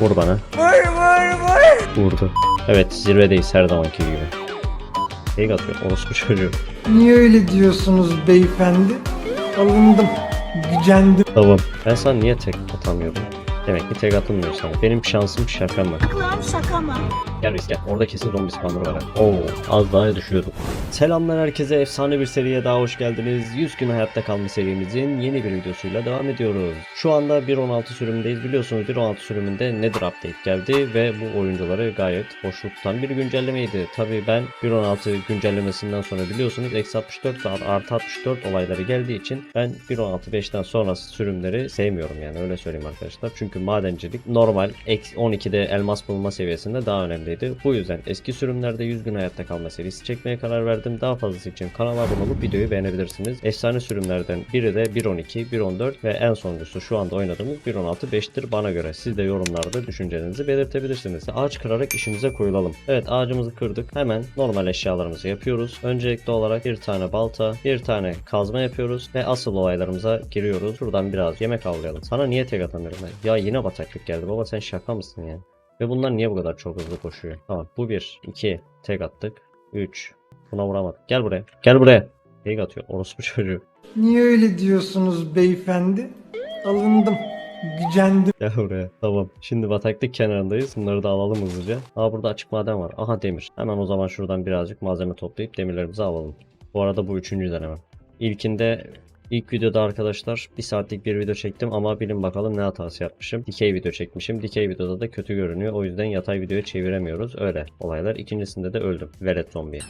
Vur bana. Vur vur vur. Vurdu. Evet zirvedeyiz her zamanki gibi. Tek atıyor. Orospu çocuğu. Niye öyle diyorsunuz beyefendi? Alındım. Gücendim. Tamam. Ben sana niye tek atamıyorum? Demek ki tek atılmıyor sana. Benim şansım şaka mı? Aklım şaka mı? Gel biz gel. Orada kesin zombi spawner var. Oo, az daha düşüyordum. Selamlar herkese. Efsane bir seriye daha hoş geldiniz. 100 gün hayatta kalma serimizin yeni bir videosuyla devam ediyoruz. Şu anda 1.16 sürümündeyiz. Biliyorsunuz 1.16 sürümünde Nether update geldi ve bu oyuncuları gayet hoşnut tutan bir güncellemeydi. Tabii ben 1.16 güncellemesinden sonra biliyorsunuz eksi 64 ve artı 64 olayları geldiği için ben 1.16.5'ten sonrası sürümleri sevmiyorum yani öyle söyleyeyim arkadaşlar. Çünkü madencilik normal eksi 12'de elmas bulma seviyesinde daha önemliydi. Bu yüzden eski sürümlerde 100 gün hayatta kalma serisi çekmeye karar verdim. Daha fazlası için kanala abone olup videoyu beğenebilirsiniz. Efsane sürümlerden biri de 1.12, 1.14 ve en sonuncusu şu anda oynadığımız 1.16.5'tir bana göre. Siz de yorumlarda düşüncelerinizi belirtebilirsiniz. Ağaç kırarak işimize koyulalım. Evet ağacımızı kırdık. Hemen normal eşyalarımızı yapıyoruz. Öncelikli olarak bir tane balta, bir tane kazma yapıyoruz ve asıl olaylarımıza giriyoruz. Buradan biraz yemek avlayalım. Sana niye tek atamıyorum? Ya yine bataklık geldi baba sen şaka mısın ya? Ve bunlar niye bu kadar çok hızlı koşuyor? Tamam bu bir, iki, tek attık. Üç, buna vuramadık. Gel buraya, gel buraya. Tek atıyor orospu çocuğu. Niye öyle diyorsunuz beyefendi? Alındım. Gücendim. Gel buraya. Tamam. Şimdi bataklık kenarındayız. Bunları da alalım hızlıca. Aa burada açık maden var. Aha demir. Hemen o zaman şuradan birazcık malzeme toplayıp demirlerimizi alalım. Bu arada bu üçüncü deneme. İlkinde ilk videoda arkadaşlar bir saatlik bir video çektim ama bilin bakalım ne hatası yapmışım. Dikey video çekmişim. Dikey videoda da kötü görünüyor. O yüzden yatay videoya çeviremiyoruz. Öyle olaylar. İkincisinde de öldüm. Velet zombiye.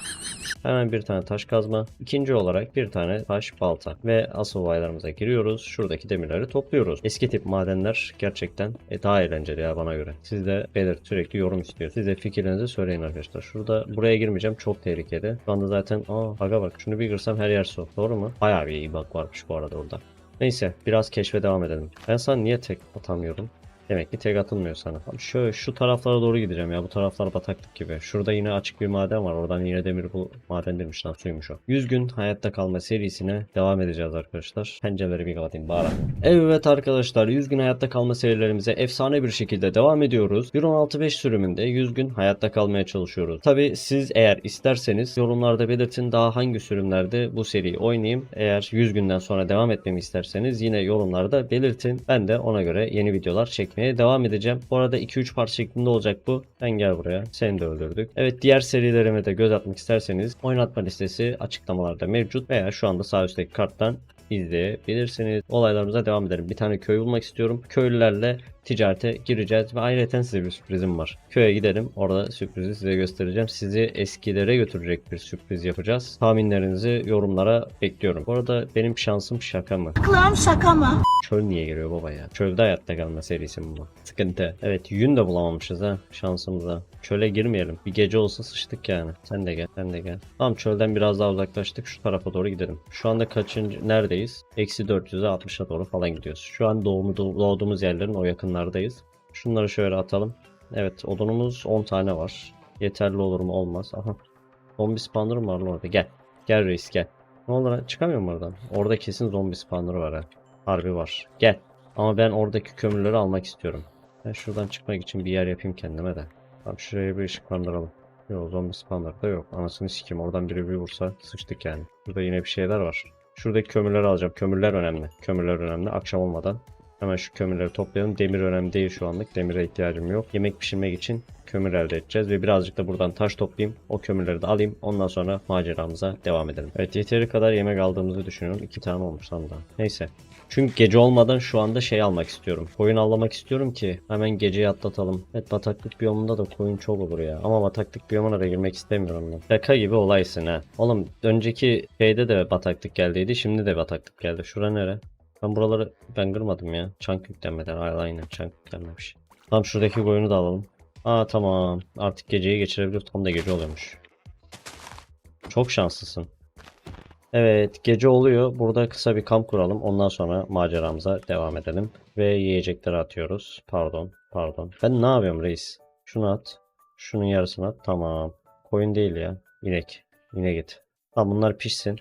Hemen bir tane taş kazma. İkinci olarak bir tane taş balta. Ve asıl olaylarımıza giriyoruz. Şuradaki demirleri topluyoruz. Eski tip madenler gerçekten e, daha eğlenceli ya bana göre. Siz de belirt sürekli yorum istiyor. Siz de fikirlerinizi söyleyin arkadaşlar. Şurada buraya girmeyeceğim. Çok tehlikeli. Şu anda zaten aa aga bak şunu bir kırsam her yer su. Doğru mu? Bayağı bir iyi bak varmış bu arada orada. Neyse biraz keşfe devam edelim. Ben sana niye tek atamıyorum? Demek ki tek atılmıyor sana. Abi şöyle şu taraflara doğru gideceğim ya. Bu taraflar bataklık gibi. Şurada yine açık bir maden var. Oradan yine demir bu maden demiş lan suymuş o. 100 gün hayatta kalma serisine devam edeceğiz arkadaşlar. Pencereleri bir kapatayım bari. Evet arkadaşlar 100 gün hayatta kalma serilerimize efsane bir şekilde devam ediyoruz. 1.16.5 sürümünde 100 gün hayatta kalmaya çalışıyoruz. Tabi siz eğer isterseniz yorumlarda belirtin daha hangi sürümlerde bu seriyi oynayayım. Eğer 100 günden sonra devam etmemi isterseniz yine yorumlarda belirtin. Ben de ona göre yeni videolar çekmeye devam edeceğim. Bu arada 2-3 part şeklinde olacak bu. Ben gel buraya. Seni de öldürdük. Evet diğer serilerime de göz atmak isterseniz oynatma listesi açıklamalarda mevcut veya şu anda sağ üstteki karttan izleyebilirsiniz. Olaylarımıza devam edelim. Bir tane köy bulmak istiyorum. Köylülerle ticarete gireceğiz ve ayrıca size bir sürprizim var. Köye gidelim. Orada sürprizi size göstereceğim. Sizi eskilere götürecek bir sürpriz yapacağız. Tahminlerinizi yorumlara bekliyorum. Bu arada benim şansım şaka mı? Aklım şaka mı? Çöl niye geliyor baba ya? Çölde hayatta kalma serisi bu? Sıkıntı. Evet yün de bulamamışız ha şansımıza. Çöle girmeyelim. Bir gece olsa sıçtık yani. Sen de gel. Sen de gel. Tamam çölden biraz daha uzaklaştık. Şu tarafa doğru gidelim. Şu anda kaçıncı? Neredeyiz? Eksi 400'e 60'a doğru falan gidiyoruz. Şu an doğumu, doğduğumuz yerlerin o yakınlardayız. Şunları şöyle atalım. Evet odunumuz 10 tane var. Yeterli olur mu? Olmaz. Aha. Zombi spawner var orada? Gel. Gel reis gel. Ne oldu lan? Çıkamıyorum oradan. Orada kesin zombi spawner var ha. Harbi var. Gel. Ama ben oradaki kömürleri almak istiyorum. Ben şuradan çıkmak için bir yer yapayım kendime de. Tamam şuraya bir ışıklandıralım. Yok zombi spawner da yok. Anasını sikeyim oradan biri bir vursa sıçtık yani. Burada yine bir şeyler var. Şuradaki kömürleri alacağım. Kömürler önemli. Kömürler önemli. Akşam olmadan. Hemen şu kömürleri toplayalım. Demir önemli değil şu anlık. Demire ihtiyacım yok. Yemek pişirmek için kömür elde edeceğiz ve birazcık da buradan taş toplayayım. O kömürleri de alayım. Ondan sonra maceramıza devam edelim. Evet yeteri kadar yemek aldığımızı düşünüyorum. İki tane olmuş lan daha. Neyse. Çünkü gece olmadan şu anda şey almak istiyorum. Koyun avlamak istiyorum ki hemen geceyi atlatalım. Evet bataklık biyomunda da koyun çok olur ya. Ama bataklık biyomuna da girmek istemiyorum ben. Şaka gibi olaysın ha. Oğlum önceki şeyde de bataklık geldiydi. Şimdi de bataklık geldi. Şura nere? Ben buraları ben kırmadım ya. Çank yüklenmeden. Ay, Aynen çank yüklenmemiş. Tamam şuradaki koyunu da alalım. Aa tamam. Artık geceyi geçirebiliyoruz. Tam da gece oluyormuş. Çok şanslısın. Evet gece oluyor. Burada kısa bir kamp kuralım. Ondan sonra maceramıza devam edelim. Ve yiyecekleri atıyoruz. Pardon. Pardon. Ben ne yapıyorum reis? Şunu at. Şunun yarısını at. Tamam. Koyun değil ya. İnek. İnek git. Tamam bunlar pişsin.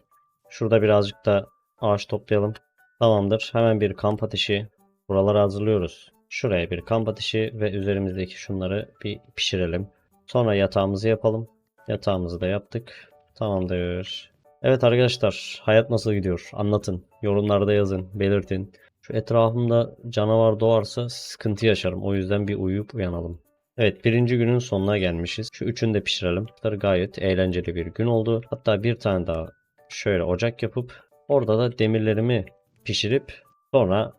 Şurada birazcık da ağaç toplayalım. Tamamdır. Hemen bir kamp ateşi. Buraları hazırlıyoruz. Şuraya bir kamp ateşi ve üzerimizdeki şunları bir pişirelim. Sonra yatağımızı yapalım. Yatağımızı da yaptık. Tamamdır. Evet arkadaşlar, hayat nasıl gidiyor? Anlatın. Yorumlarda yazın, belirtin. Şu etrafımda canavar doğarsa sıkıntı yaşarım. O yüzden bir uyuyup uyanalım. Evet, birinci günün sonuna gelmişiz. Şu üçünü de pişirelim. Gayet eğlenceli bir gün oldu. Hatta bir tane daha şöyle ocak yapıp orada da demirlerimi pişirip sonra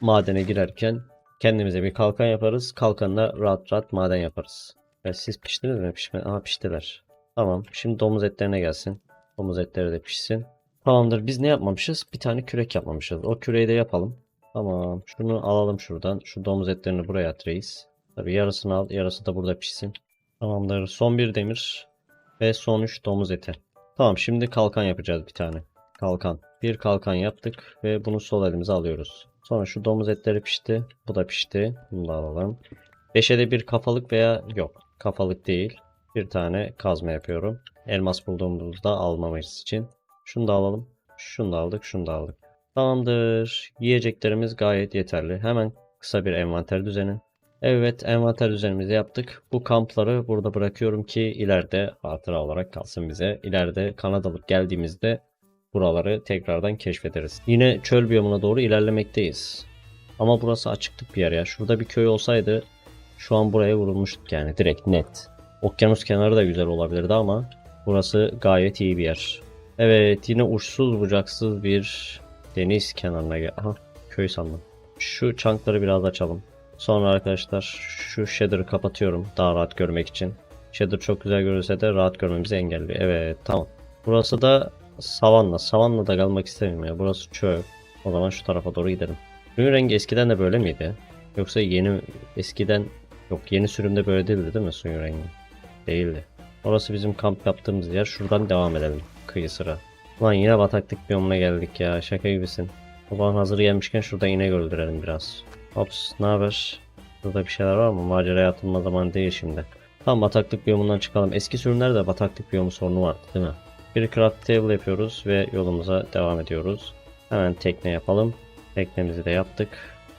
madene girerken kendimize bir kalkan yaparız. Kalkanla rahat rahat maden yaparız. Ya siz piştiniz mi? Pişme. Aha piştiler. Tamam. Şimdi domuz etlerine gelsin. Domuz etleri de pişsin. Tamamdır. Biz ne yapmamışız? Bir tane kürek yapmamışız. O küreği de yapalım. Tamam. Şunu alalım şuradan. Şu domuz etlerini buraya at reis. Tabii yarısını al. Yarısı da burada pişsin. Tamamdır. Son bir demir. Ve son üç domuz eti. Tamam. Şimdi kalkan yapacağız bir tane. Kalkan. Bir kalkan yaptık. Ve bunu sol elimize alıyoruz. Sonra şu domuz etleri pişti. Bu da pişti. Bunu da alalım. Beşe de bir kafalık veya yok. Kafalık değil. Bir tane kazma yapıyorum. Elmas bulduğumuzda almamız için. Şunu da alalım. Şunu da aldık. Şunu da aldık. Tamamdır. Yiyeceklerimiz gayet yeterli. Hemen kısa bir envanter düzeni. Evet envanter düzenimizi yaptık. Bu kampları burada bırakıyorum ki ileride hatıra olarak kalsın bize. İleride Kanadalık geldiğimizde buraları tekrardan keşfederiz. Yine çöl biyomuna doğru ilerlemekteyiz. Ama burası açıklık bir yer ya. Şurada bir köy olsaydı şu an buraya vurulmuştuk yani direkt net. Okyanus kenarı da güzel olabilirdi ama burası gayet iyi bir yer. Evet yine uçsuz bucaksız bir deniz kenarına gel. Aha köy sandım. Şu çankları biraz açalım. Sonra arkadaşlar şu shader'ı kapatıyorum daha rahat görmek için. Shader çok güzel görülse de rahat görmemizi engelliyor. Evet tamam. Burası da savanna. Savanna'da kalmak istemiyorum ya. Burası çöl. O zaman şu tarafa doğru gidelim. Suyun rengi eskiden de böyle miydi? Yoksa yeni eskiden yok yeni sürümde böyle değildi değil mi suyun rengi? Değildi. Orası bizim kamp yaptığımız yer. Şuradan devam edelim kıyı sıra. Lan yine bataklık biyomuna geldik ya. Şaka gibisin. O hazır gelmişken şurada inek öldürelim biraz. Hops ne haber? Burada bir şeyler var mı? Maceraya atılma zamanı değil şimdi. Tam bataklık biyomundan çıkalım. Eski sürümlerde bataklık biyomu sorunu vardı değil mi? Bir craft table yapıyoruz ve yolumuza devam ediyoruz. Hemen tekne yapalım. Teknemizi de yaptık.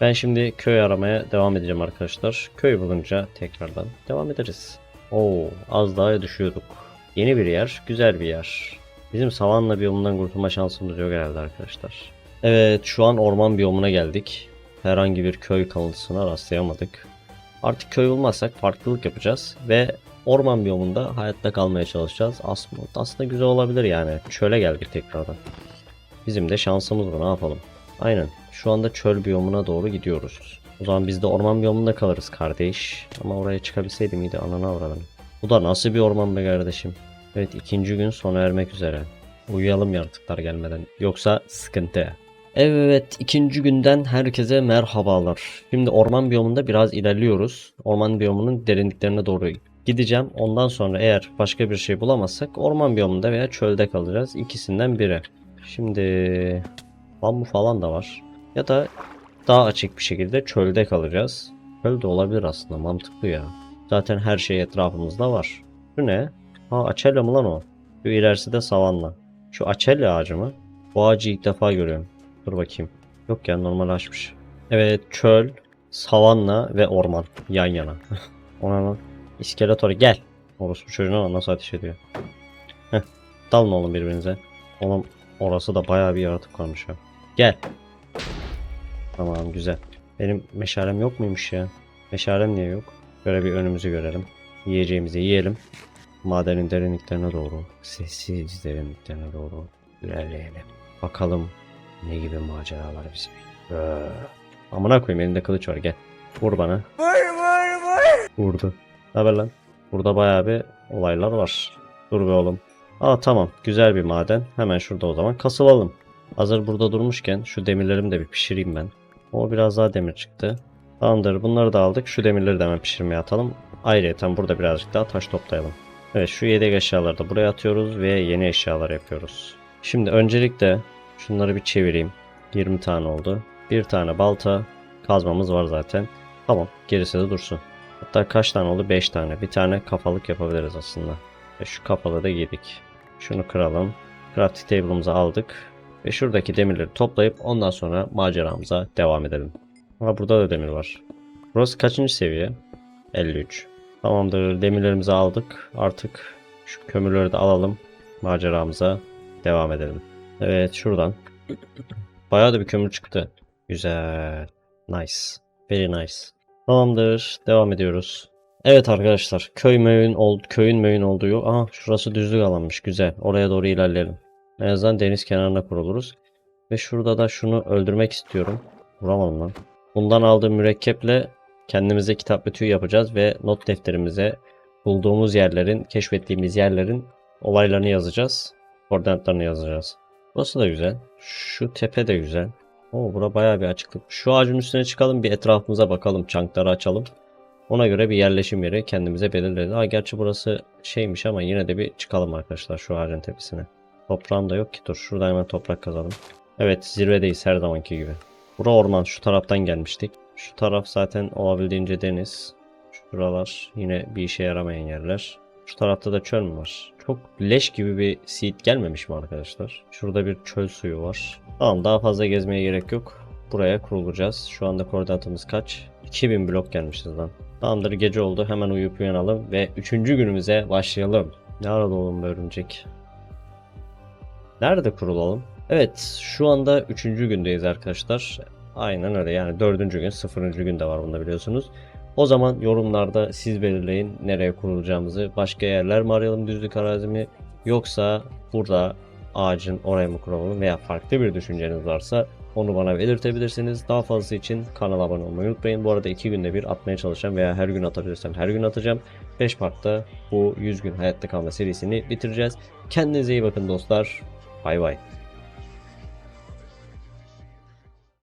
Ben şimdi köy aramaya devam edeceğim arkadaşlar. Köy bulunca tekrardan devam ederiz. Oo, az daha düşüyorduk. Yeni bir yer, güzel bir yer. Bizim savanla biyomundan kurtulma şansımız yok herhalde arkadaşlar. Evet, şu an orman biyomuna geldik. Herhangi bir köy kalıntısına rastlayamadık. Artık köy bulmazsak farklılık yapacağız ve orman biyomunda hayatta kalmaya çalışacağız. Aslında, aslında güzel olabilir yani. Çöle geldik tekrardan. Bizim de şansımız bu ne yapalım. Aynen. Şu anda çöl biyomuna doğru gidiyoruz. O zaman biz de orman biyomunda kalırız kardeş. Ama oraya çıkabilseydim iyiydi anana avradım. Bu da nasıl bir orman be kardeşim. Evet ikinci gün sona ermek üzere. Uyuyalım yaratıklar gelmeden. Yoksa sıkıntı. Evet ikinci günden herkese merhabalar. Şimdi orman biyomunda biraz ilerliyoruz. Orman biyomunun derinliklerine doğru gideceğim. Ondan sonra eğer başka bir şey bulamazsak orman biyomunda veya çölde kalacağız. İkisinden biri. Şimdi bambu falan da var. Ya da daha açık bir şekilde çölde kalacağız. Çölde olabilir aslında mantıklı ya. Zaten her şey etrafımızda var. Şu ne? Ha açelya mı lan o? Şu ilerisi de savanla. Şu açelya ağacı mı? Bu ağacı ilk defa görüyorum. Dur bakayım. Yok ya normal açmış. Evet çöl, savanna ve orman yan yana. Ona lan. İskeletor gel. Orası çocuğuna nasıl ateş ediyor. Heh. Dalın oğlum birbirinize. Oğlum orası da bayağı bir yaratık varmış ha. Gel. Tamam güzel. Benim meşalem yok muymuş ya? Meşalem niye yok? Böyle bir önümüzü görelim. Yiyeceğimizi yiyelim. Madenin derinliklerine doğru, sessiz derinliklerine doğru ilerleyelim. Bakalım ne gibi maceralar bizi bekliyor. Amına koyayım elinde kılıç var gel. Vur bana. Vur vur vur. Vurdu. Ne haber lan? Burada bayağı bir olaylar var. Dur be oğlum. Aa tamam güzel bir maden. Hemen şurada o zaman kasılalım. Hazır burada durmuşken şu demirlerimi de bir pişireyim ben. O biraz daha demir çıktı. Tamamdır bunları da aldık. Şu demirleri de hemen pişirmeye atalım. Ayrıca burada birazcık daha taş toplayalım. Evet şu yedek eşyaları da buraya atıyoruz ve yeni eşyalar yapıyoruz. Şimdi öncelikle şunları bir çevireyim. 20 tane oldu. Bir tane balta. Kazmamız var zaten. Tamam gerisi de dursun. Hatta kaç tane oldu? 5 tane. Bir tane kafalık yapabiliriz aslında. Ve şu kafalığı da yedik. Şunu kıralım. Crafting table'ımızı aldık. Ve şuradaki demirleri toplayıp ondan sonra maceramıza devam edelim. Ama burada da demir var. Burası kaçıncı seviye? 53. Tamamdır. Demirlerimizi aldık. Artık şu kömürleri de alalım. Maceramıza devam edelim. Evet şuradan. Bayağı da bir kömür çıktı. Güzel. Nice. Very nice. Tamamdır. Devam ediyoruz. Evet arkadaşlar. Köy möyün oldu, köyün möyün olduğu. Aha şurası düzlük alanmış. Güzel. Oraya doğru ilerleyelim. En azından deniz kenarına kuruluruz. Ve şurada da şunu öldürmek istiyorum. Vuramadım lan. Bundan aldığım mürekkeple kendimize kitap tüy yapacağız ve not defterimize bulduğumuz yerlerin, keşfettiğimiz yerlerin olaylarını yazacağız. Koordinatlarını yazacağız. Burası da güzel. Şu tepe de güzel. Oo bura bayağı bir açıklık. Şu ağacın üstüne çıkalım bir etrafımıza bakalım. Çankları açalım. Ona göre bir yerleşim yeri kendimize belirleriz. Ha gerçi burası şeymiş ama yine de bir çıkalım arkadaşlar şu ağacın tepesine. Toprağım da yok ki. Dur şurada hemen toprak kazalım. Evet zirvedeyiz her zamanki gibi. Bura orman şu taraftan gelmiştik. Şu taraf zaten olabildiğince deniz. Şuralar yine bir işe yaramayan yerler. Şu tarafta da çöl mü var? Çok leş gibi bir seed gelmemiş mi arkadaşlar? Şurada bir çöl suyu var. Tamam daha fazla gezmeye gerek yok. Buraya kurulacağız. Şu anda koordinatımız kaç? 2000 blok gelmişiz lan. Tamamdır gece oldu. Hemen uyuyup uyanalım ve 3. günümüze başlayalım. Ne arada oğlum örümcek? Nerede kurulalım? Evet şu anda 3. gündeyiz arkadaşlar. Aynen öyle yani 4. gün 0. gün de var bunda biliyorsunuz. O zaman yorumlarda siz belirleyin nereye kurulacağımızı. Başka yerler mi arayalım düzlük arazi mi? Yoksa burada ağacın oraya mı kuralım veya farklı bir düşünceniz varsa onu bana belirtebilirsiniz. Daha fazlası için kanala abone olmayı unutmayın. Bu arada 2 günde bir atmaya çalışacağım veya her gün atabilirsem her gün atacağım. 5 partta bu 100 gün hayatta kalma serisini bitireceğiz. Kendinize iyi bakın dostlar. Bay bay.